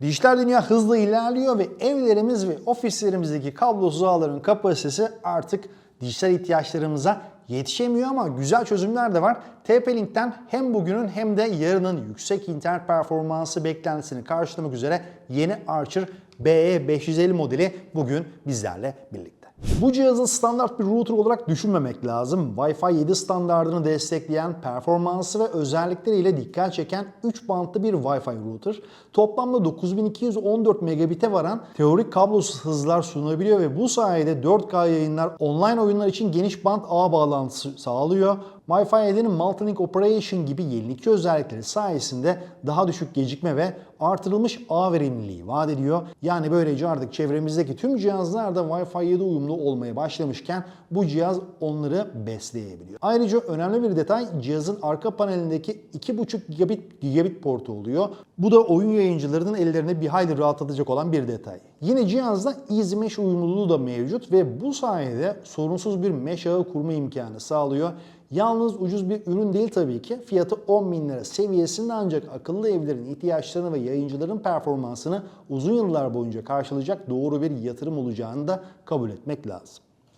Dijital dünya hızlı ilerliyor ve evlerimiz ve ofislerimizdeki kablosuz ağların kapasitesi artık dijital ihtiyaçlarımıza yetişemiyor ama güzel çözümler de var. TP-Link'ten hem bugünün hem de yarının yüksek internet performansı beklentisini karşılamak üzere yeni Archer BE550 modeli bugün bizlerle birlikte. Bu cihazı standart bir router olarak düşünmemek lazım. Wi-Fi 7 standartını destekleyen performansı ve özellikleriyle dikkat çeken 3 bantlı bir Wi-Fi router. Toplamda 9214 megabit'e varan teorik kablosuz hızlar sunabiliyor ve bu sayede 4K yayınlar, online oyunlar için geniş bant ağ bağlantısı sağlıyor. Wi-Fi 7'nin Multilink Operation gibi yenilikçi özellikleri sayesinde daha düşük gecikme ve artırılmış ağ verimliliği vaat ediyor. Yani böylece artık çevremizdeki tüm cihazlar da Wi-Fi 7 uyumlu olmaya başlamışken bu cihaz onları besleyebiliyor. Ayrıca önemli bir detay cihazın arka panelindeki 2.5 gigabit, gigabit portu oluyor. Bu da oyun yayıncılarının ellerine bir hayli rahatlatacak olan bir detay. Yine cihazda Easy Mesh uyumluluğu da mevcut ve bu sayede sorunsuz bir mesh ağı kurma imkanı sağlıyor. Yalnız ucuz bir ürün değil tabii ki. Fiyatı 10 bin lira seviyesinde ancak akıllı evlerin ihtiyaçlarını ve yayıncıların performansını uzun yıllar boyunca karşılayacak doğru bir yatırım olacağını da kabul etmek lazım.